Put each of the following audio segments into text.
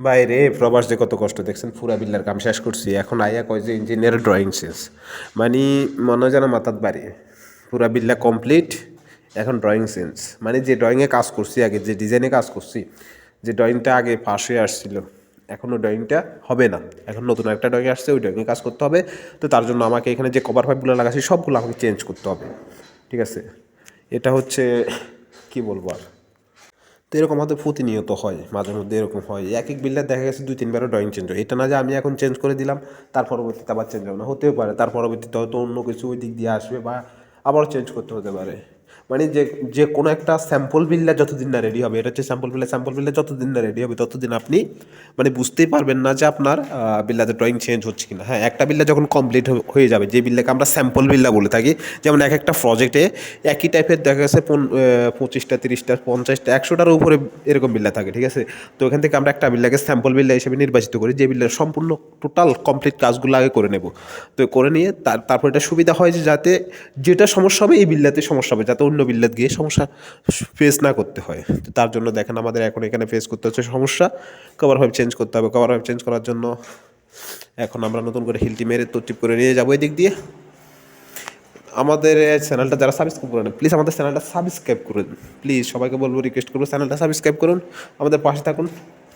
বাইরে প্রবাস যে কত কষ্ট, দেখছেন পুরা বিল্লার কাম শেষ করছি। এখন আইয়া কয় যে ইঞ্জিনিয়ার ড্রয়িং শেষ। মানে মনে হয় যেন মাথাত বাড়ি। পুরা বিল্লা কমপ্লিট এখন ড্রয়িং সেন্স মানে যে ড্রয়িংয়ে কাজ করছি আগে, যে ডিজাইনে কাজ করছি, যে ড্রয়িংটা আগে পাশ হয়ে আসছিল, এখন ওই ড্রয়িংটা হবে না। এখন নতুন একটা ড্রয়িং আসছে, ওই ড্রয়িংয়ে কাজ করতে হবে। তো তার জন্য আমাকে এখানে যে কভার ফাইভগুলো লাগাচ্ছি, সবগুলো আমাকে চেঞ্জ করতে হবে। ঠিক আছে? এটা হচ্ছে, কি বলব আর? তো এরকম আমাদের প্রতিনিয়ত হয়, মাঝে মধ্যে এরকম হয়। এক এক বিল্ডার দেখা গেছে দুই তিনবারও ড্রয়িং চেঞ্জ হয়। এটা না যে আমি এখন চেঞ্জ করে দিলাম, তার পরবর্তীতে আবার চেঞ্জ হবে না। হতেও পারে, তার পরবর্তীতে হয়তো অন্য কিছু ওই দিক দিয়ে আসবে বা আবার চেঞ্জ করতে হতে পারে। মানে যে যে কোনো একটা স্যাম্পল বিল্ডার যতদিন না রেডি হবে, এটা হচ্ছে স্যাম্পল বিল্ডার স্যাম্পল বিল্ডার যতদিন না রেডি হবে, ততদিন আপনি মানে বুঝতেই পারবেন না যে আপনার বিল্ডারের ড্রয়িং চেঞ্জ হচ্ছে কিনা। হ্যাঁ একটা বিল্লা যখন কমপ্লিট হয়ে যাবে, যে বিল্ডাকে আমরা স্যাম্পল বিল্ডা বলে থাকি, যেমন এক একটা প্রজেক্টে একই টাইপের দেখা গেছে পঁচিশটা, তিরিশটা, পঞ্চাশটা, একশোটার উপরে এরকম বিল্লা থাকে, ঠিক আছে? তো এখান থেকে আমরা একটা বিল্লাকে স্যাম্পল বিল্ডা হিসেবে নির্বাচিত করি, যে বিল্ডার সম্পূর্ণ টোটাল কমপ্লিট কাজগুলো আগে করে নেব। তো করে নিয়ে তার, তারপর এটা সুবিধা হয় যে যাতে যেটা সমস্যা হবে এই বিল্লাতে সমস্যা হবে, যাতে অন্য বিল্লাত গিয়ে সমস্যা ফেস না করতে হয়। তো তার জন্য দেখেন আমাদের এখন এখানে ফেস করতে হচ্ছে সমস্যা। কভার ফাইভ চেঞ্জ করতে হবে। কভার ফাইভ চেঞ্জ করার জন্য এখন আমরা নতুন করে হিলটি মেরে তরটিপ করে নিয়ে যাব এদিক দিয়ে। আমাদের চ্যানেলটা যারা সাবস্ক্রাইব করেন প্লিজ আমাদের চ্যানেলটা সাবস্ক্রাইব করুন। প্লিজ সবাইকে বলব রিকোয়েস্ট করব চ্যানেলটা সাবস্ক্রাইব করুন। আমাদের পাশে থাকুন।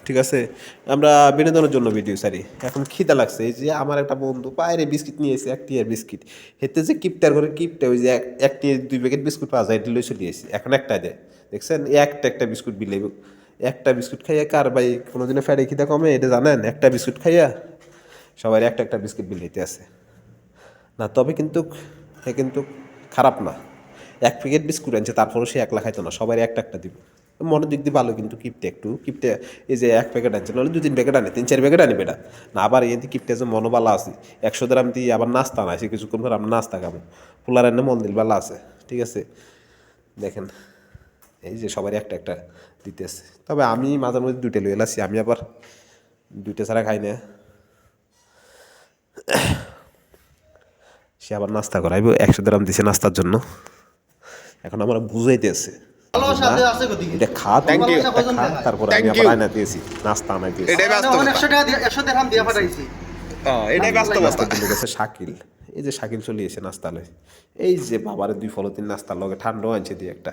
ঠিক আছে? আমরা বিনোদনের জন্য ভিডিও সারি এখন খিদা লাগছে, এই যে আমার একটা বন্ধু বাইরে বিস্কিট নিয়ে এসে এক টিয়ার বিস্কিট। হেতে যে কিপটার করে কিপটা, ওই যে এক- টিয়ার দুই প্যাকেট বিস্কুট পাওয়া যায় এটা লই চলে এসে এখন একটা দেয়। দেখছেন? একটা একটা বিস্কুট বিলে একটা বিস্কুট খাইয়া কার ভাই কোনোদিনও ফ্যাটে খিদা কমে? এটা জানেন? একটা বিস্কুট খাইয়া সবাই একটা একটা বিস্কিট বিলাইতে আছে না, তবে কিন্তু সে কিন্তু খারাপ না। এক প্যাকেট বিস্কুট আনছে, তারপরেও সে একলা খাইতো না। সবাই একটা একটা দিব। মনের দিক দিয়ে ভালো, কিন্তু কিপটে একটু কিপটে এই যে এক প্যাকেট আনছে, নাহলে দু তিন প্যাকেট আনে, তিন, চার প্যাকেট আনি বেটা। না আবার এই কিপটে যে মনোবালা আছে, একশো গ্রাম দিয়ে আবার নাস্তা না আছে কিছুক্ষণ পর আমরা নাস্তা খাব। পোলার এনে মন দিল বালা আছে, ঠিক আছে? দেখেন, এই যে সবারই একটা একটা দিতেছে। তবে আমি মাঝে মধ্যে দুইটা লই এলাছি আমি আবার দুইটা ছাড়া খাই না। সে আবার নাস্তা করাইব, একশো গ্রাম দিছে নাস্তার জন্য। এখন আমরা বুঝাইতেছে। এটা খা খা তারপরে আমি আবার আয়না দিয়েছি নাস্তা দিয়েছি এটাই বাস্তবতা। শাকিল। এই যে শাকিল চলে এসে নাস্তা লয় এই যে বাবারে দুই ফলতিন লগে ঠান্ডাও আনছে দিয়ে একটা।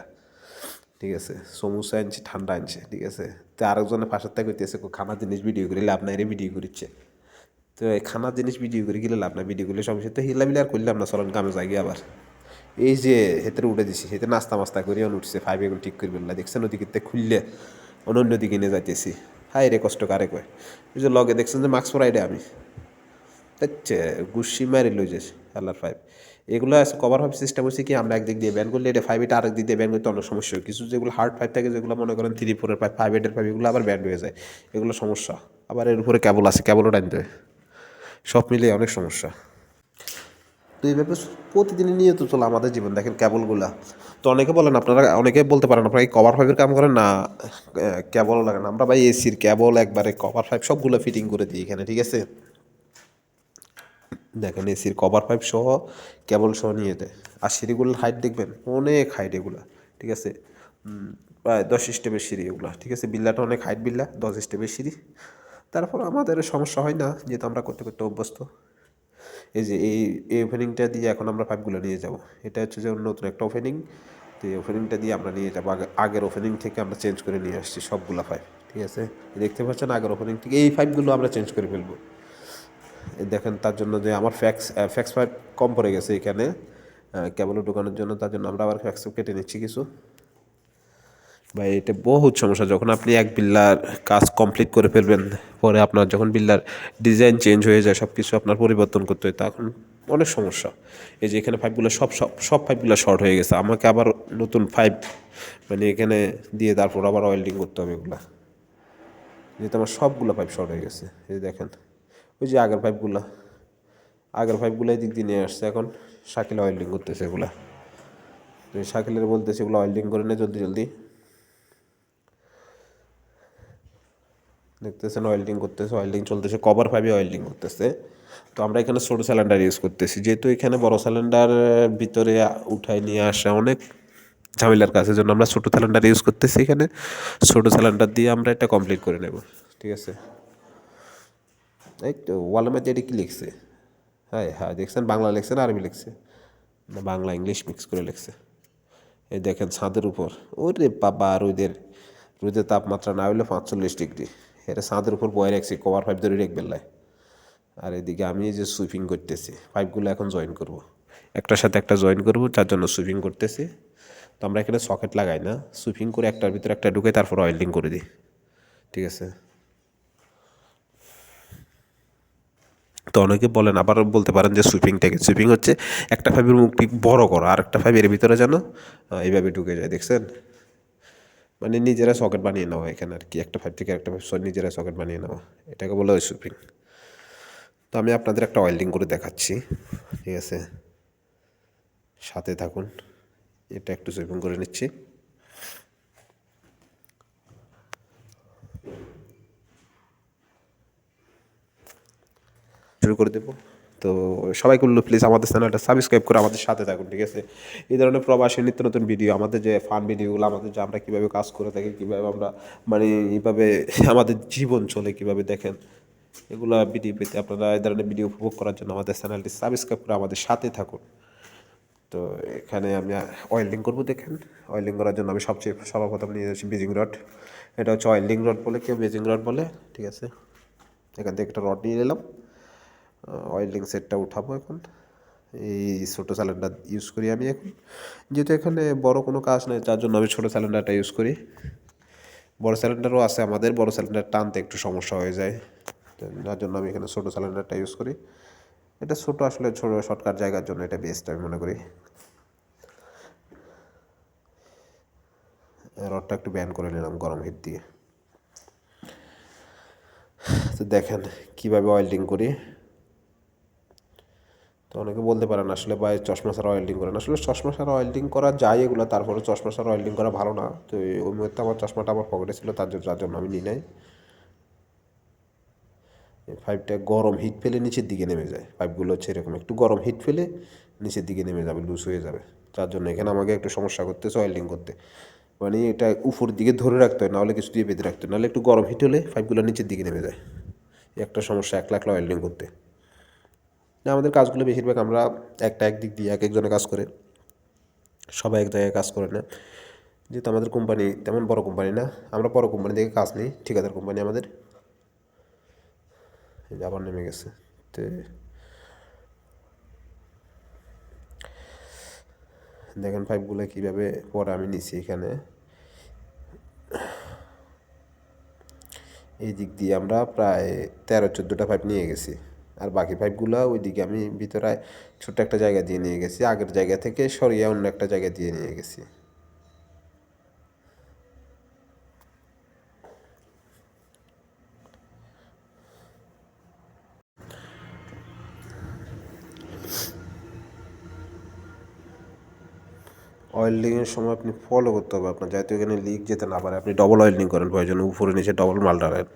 ঠিক আছে সমুসা আনছে ঠান্ডা আনছে ঠিক আছে। তো আরেকজনের পাশের থেকে কইতেছে কো খানা জিনিস ভিডিও করে লাভ নাই রে ভিডিও করিচ্ছে। তো এই খানা জিনিস ভিডিও করে গেলে লাভ নাই ভিডিও করলে সমস্যা। তো হিলা বিলা আর করলাম না চলন কামে যাই আবার। এই যে হেতের উঠে দিছি হেতে নাস্তা মাস্তা করে অন উঠছে ফাইভ এখন ঠিক করবেন না। দেখছেন ওদিকে খুললে, অন্য দিকে নিয়ে যাইতেছি। হাই রে কষ্ট কারে কয়। ওই যে লগে দেখছেন যে মাস্ক পরাইডে আমি। আচ্ছা গুসি মারি লই যাস আল্লাহর ফাইভ এগুলো আছে কভার ফাইভ সিস্টেম হচ্ছে কি, আমরা একদিক দিয়ে ব্যান করলে এটা ফাইভ এটা আরেক দিক দিয়ে ব্যান করতে অনেক সমস্যা। হয় কিছু যেগুলো হার্ড ফাইভ থাকে, যেগুলো মনে করেন থ্রি ফোরের ফাইভ ফাইভ এইটের ফাইভ এগুলো আবার ব্যান্ড হয়ে যায়। এগুলো সমস্যা। আবার এর উপরে কেবল আছে কেবলও টানতে হয়। সব মিলিয়ে অনেক সমস্যা। তো এইভাবে প্রতিদিনই নিয়ে তো চলো আমাদের জীবন। দেখেন কেবলগুলা। তো অনেকে বলেন, আপনারা অনেকে বলতে পারেন, আপনারা কভার ফাইভের কাম করেন? না কেবল লাগান আমরা ভাই এসির কেবল, একবারে কভার ফাইভ সবগুলো ফিটিং করে দিই এখানে, ঠিক আছে? দেখেন এসির কভার পাইপ সহ, কেবল সহ নিয়ে দেয়। আর সিঁড়িগুলোর হাইট দেখবেন, অনেক হাইট এগুলা, ঠিক আছে? প্রায় দশ স্টেপের সিঁড়ি এগুলা, ঠিক আছে? বিল্লাটা অনেক হাইট বিল্লা, দশ স্টেপের সিঁড়ি। তারপর আমাদের সমস্যা হয় না, যেহেতু আমরা করতে করতে অভ্যস্ত। এই যে এই এই ওপেনিংটা দিয়ে এখন আমরা পাইপগুলো নিয়ে যাব। এটা হচ্ছে যে নতুন একটা ওপেনিং তো এই ওপেনিংটা দিয়ে আমরা নিয়ে যাব। আগে, আগের ওপেনিং থেকে আমরা চেঞ্জ করে নিয়ে আসছি সবগুলা পাইপ ঠিক আছে? দেখতে পাচ্ছেন আগের ওপেনিং থেকে এই পাইপগুলো আমরা চেঞ্জ করে ফেলব। দেখেন তার জন্য যে আমার ফ্যাক্স ফ্যাক্স পাইপ কম পড়ে গেছে এখানে। কেবল ঢোকানোর জন্য তার জন্য আমরা আবার ফ্যাক্স কেটে নিচ্ছি কিছু। ভাই, এটা বহুত সমস্যা। যখন আপনি এক বিল্লার কাজ কমপ্লিট করে ফেলবেন, পরে আপনার যখন বিল্লার ডিজাইন চেঞ্জ হয়ে যায় সব কিছু আপনার পরিবর্তন করতে হয়, তখন অনেক সমস্যা। এই যে এখানে পাইপগুলো সব সব সব পাইপগুলো শর্ট হয়ে গেছে। আমাকে আবার নতুন পাইপ মানে এখানে দিয়ে তারপর আবার ওয়েল্ডিং করতে হবে এগুলা। যেহেতু আমার সবগুলো পাইপ শর্ট হয়ে গেছে, এই দেখেন, ওই যে আগের পাইপগুলো আগের পাইপগুলো দিক দিয়ে নিয়ে আসছে, এখন শাকিল ওয়েল্ডিং করতেছে এগুলা। শাকিলের বলতেছে, এগুলো ওয়েল্ডিং করে নে, জলদি জলদি। দেখতেছেন ওয়েল্ডিং করতেছে ওয়েল্ডিং চলতেছে কভার পাইপে ওয়েল্ডিং করতেছে। তো আমরা এখানে ছোটো সিলিন্ডার ইউজ করতেছি। যেহেতু এখানে বড় সিলিন্ডার ভিতরে উঠায় নিয়ে আসা অনেক ঝামেলার কাছে জন্য আমরা ছোটো সিলিন্ডার ইউজ করতেছি এখানে। ছোটো সিলিন্ডার দিয়ে আমরা এটা কমপ্লিট করে নেব, ঠিক আছে? এই তো ওয়ালের মধ্যে এটা কি লিখছে? হ্যাঁ হ্যাঁ দেখছেন বাংলা লিখছে না আরবি লিখছে? না, বাংলা ইংলিশ মিক্স করে লিখছে। এই দেখেন ছাদের উপর। ওরে বাবা, রোদের রোদের তাপমাত্রা না হইলে পাঁচচল্লিশ ডিগ্রি এটা ছাদের উপর বয়ে রাখছি, কভার পাইপ ধরে রেখ বেলায় আর এদিকে আমি যে সুইপিং করতেছি, পাইপগুলো এখন জয়েন করব। একটার সাথে একটা জয়েন করব যার জন্য সুইপিং করতেছি। তো আমরা এখানে সকেট লাগাই না সুইপিং করে একটার ভিতরে একটা ঢুকে তারপর অয়েলিং করে দিই। ঠিক আছে? তো অনেকে বলেন, আবার বলতে পারেন যে সুইপিং থেকে সুইপিং হচ্ছে একটা ফাইবের মুখটি বড় করা আর একটা ফাইবের ভিতরে যেন এইভাবে ঢুকে যায়, দেখছেন? মানে নিজেরা সকেট বানিয়ে নেওয়া এখানে আর কি একটা ফাইভ থেকে একটা ফাইভ নিজেরা সকেট বানিয়ে নেওয়া এটাকে বলা সুইপিং তো আমি আপনাদের একটা ওয়েল্ডিং করে দেখাচ্ছি। ঠিক আছে? সাথে থাকুন। এটা একটু সুইপিং করে নিচ্ছি। শুরু করে দেবো। তো সবাইকে বলল প্লিজ আমাদের চ্যানেলটা সাবস্ক্রাইব করে আমাদের সাথে থাকুন, ঠিক আছে? এই ধরনের প্রবাসী নিত্য নতুন ভিডিও আমাদের যে ফান ভিডিওগুলো আমাদের যে আমরা কীভাবে কাজ করে থাকি, কীভাবে আমরা মানে এইভাবে আমাদের জীবন চলে, কীভাবে দেখেন? এগুলো ভিডিও পেতে আপনারা এই ধরনের ভিডিও উপভোগ করার জন্য আমাদের চ্যানেলটি সাবস্ক্রাইব করে আমাদের সাথে থাকুন। তো এখানে আমি অয়েলিং করব, দেখেন। অয়েলিং করার জন্য আমি সবচেয়ে সর্বপ্রথম নিয়ে যাচ্ছি বেজিং রড এটা হচ্ছে অয়েলিং রড বলে, কেউ বেজিং রড বলে, ঠিক আছে? এখান থেকে একটা রড নিয়ে নিলাম। অয়েলিং সেটটা উঠাবো এখন। এই ছোটো সিলিন্ডার ইউজ করি আমি এখন। যেহেতু এখানে বড় কোনো কাজ নেই যার জন্য আমি ছোটো সিলিন্ডারটা ইউজ করি। বড় সিলিন্ডারও আছে আমাদের, বড় সিলিন্ডার টানতে একটু সমস্যা হয়ে যায়। যার জন্য আমি এখানে ছোটো সিলিন্ডারটা ইউজ করি। এটা ছোটো আসলে ছোটো শর্টকাট জায়গার জন্য এটা বেস্ট আমি মনে করি। রডটা একটু ব্যান করে নিলাম গরম হিট দিয়ে। তো দেখেন কীভাবে ওয়েল্ডিং করি। তো অনেকে বলতে পারেন আসলে ভাই চশমা ছাড়া ওয়েল্ডিং করেন আসলে চশমা সারা ওয়েল্ডিং করা যায় এগুলো তারপরে চশমা ছাড়া ওয়েল্ডিং করা ভালো না। তো ওই মুহূর্তে আমার চশমাটা আমার পকেটে ছিল, তার জন্য যার জন্য আমি নিই নাই। পাইপটা গরম হিট ফেলে নিচের দিকে নেমে যায়। পাইপগুলো হচ্ছে এরকম, একটু গরম হিট ফেলে নিচের দিকে নেমে যাবে লুজ হয়ে যাবে। তার জন্য এখানে আমাকে একটু সমস্যা করতেছে ওয়েল্ডিং করতে। মানে এটা উপর দিকে ধরে রাখতে হয়, নাহলে কিছু দিয়ে বেঁধে রাখতে হয়। নাহলে একটু গরম হিট হলে পাইপগুলো নিচের দিকে নেমে যায়। একটা সমস্যা এক লাখ ওয়েল্ডিং করতে। আমাদের কাজগুলো বেশিরভাগ আমরা একটা এক দিক দিয়ে এক একজনে কাজ করে। সবাই এক জায়গায় কাজ করে না। যেহেতু আমাদের কোম্পানি তেমন বড় কোম্পানি না, আমরা বড় কোম্পানি থেকে কাজ নিই, ঠিকাদার কোম্পানি আমাদের। আবার নেমে গেছে। তো দেখেন পাইপগুলো কীভাবে পরে আমি নিছি এখানে। এই দিক দিয়ে আমরা প্রায় তেরো, চোদ্দোটা পাইপ নিয়ে গেছি। আর বাকি পাইপগুলো ওইদিকে আমি ভিতরে ছোট্ট একটা জায়গা দিয়ে নিয়ে গেছি, আগের জায়গা থেকে সরিয়ে অন্য একটা জায়গা দিয়ে নিয়ে গেছি। অয়েলিংয়ের সময় আপনি ফলো করতে হবে আপনার, যাতে এখানে লিক যেতে না পারে। আপনি ডবল অয়েলিং করেন, প্রয়োজনে উপরে নিচে ডবল মাল ডালেন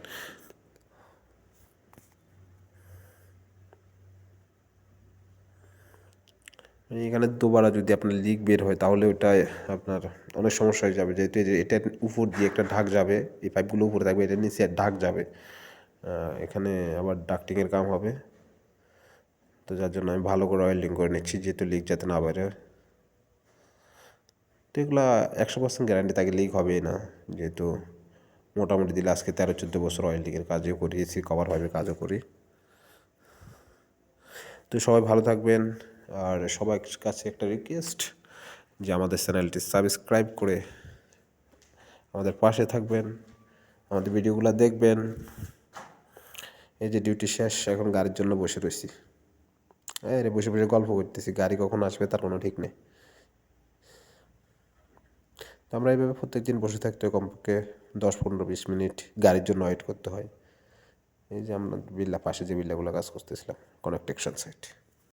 এখানে দুবারা যদি আপনার লিক বের হয়, তাহলে ওটা আপনার অনেক সমস্যা হয়ে যাবে। যেহেতু এটার উপর দিয়ে একটা ঢাক যাবে, এই পাইপগুলো উপরে থাকবে, এটা নিচে ঢাক যাবে। এখানে আবার ডাক্টিংয়ের কাম হবে। তো যার জন্য আমি ভালো করে অয়েলিং করে নিচ্ছি, যেহেতু লিক যাতে না হয়। তো এগুলো একশো পার্সেন্ট গ্যারান্টি তাকে লিক হবেই না। যেহেতু মোটামুটি দিলে আজকে তেরো, চোদ্দ বছর অয়েলিংয়ের কাজও করিয়েছি কভার হবে কাজও করি। তো সবাই ভালো থাকবেন। আর সবার কাছে একটা রিকোয়েস্ট যে আমাদের চ্যানেলটি সাবস্ক্রাইব করে আমাদের পাশে থাকবেন, আমাদের ভিডিওগুলো দেখবেন। এই যে ডিউটি শেষ, এখন গাড়ির জন্য বসে রয়েছি রে, বসে বসে গল্প করতেছি, গাড়ি কখন আসবে তার কোনো ঠিক নেই। তো আমরা এইভাবে প্রত্যেক দিন বসে থাকতে হয় কমপক্ষে দশ, পনেরো, বিশ মিনিট গাড়ির জন্য ওয়েট করতে হয়। এই যে আমরা বিল্লা পাশে যে বিল্লাগুলো কাজ করতেছিলাম কনেকটেকশন সাইট